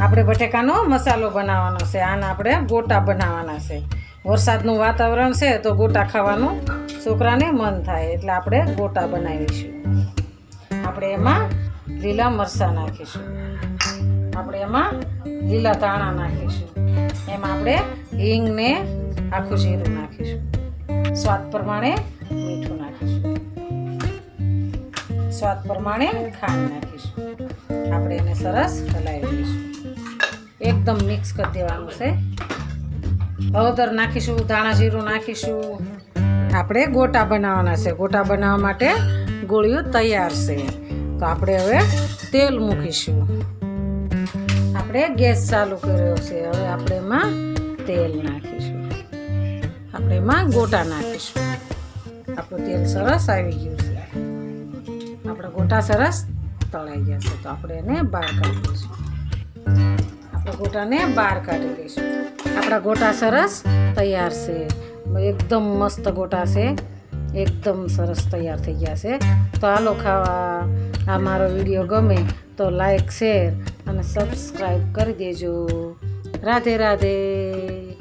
આપણે બટેકાનો મસાલો બનાવવાનો છે. આના આપણે ગોટા બનાવવાના છે. વરસાદનું વાતાવરણ છે તો ગોટા ખાવાનું છોકરાને મન થાય એટલે આપણે ગોટા બનાવીશું. આપણે એમાં લીલા મરચાં નાખીશું. આપણે એમાં લીલા ધાણા નાખીશું. એમાં આપણે હિંગને આખું જીરું નાખીશું. સ્વાદ પ્રમાણે મીઠું નાખીશું. સ્વાદ પ્રમાણે ખાંડ નાખીશું. આપણે એને સરસ હલાવી દઈશું એકદમ મિક્સ કરી દેવાનું છે. હળદર નાખીશું, ધાણા જીરું નાખીશું. આપણે ગોટા બનાવવાના છે. ગોટા બનાવવા માટે ગોળીઓ તૈયાર છે. તો આપણે હવે તેલ મૂકીશું. આપણે ગેસ ચાલુ કર્યો છે. હવે આપણે એમાં તેલ નાખીશું. આપણે એમાં ગોટા નાખીશું. આપણું તેલ સરસ આવી ગયું છે. ગોટા સરસ તળાઈ છે તો આપણે એને બહાર કાઢી દઈશું. આપણે ગોટાને બહાર કાઢી દઈશું. આપણા ગોટા સરસ તૈયાર છે. એકદમ મસ્ત ગોટા છે. એકદમ સરસ તૈયાર થઈ ગયા છે. તો હાલો ખાવા. આ મારો વીડિયો ગમે તો લાઈક, શેર અને સબસ્ક્રાઈબ કરી દેજો. રાધે રાધે.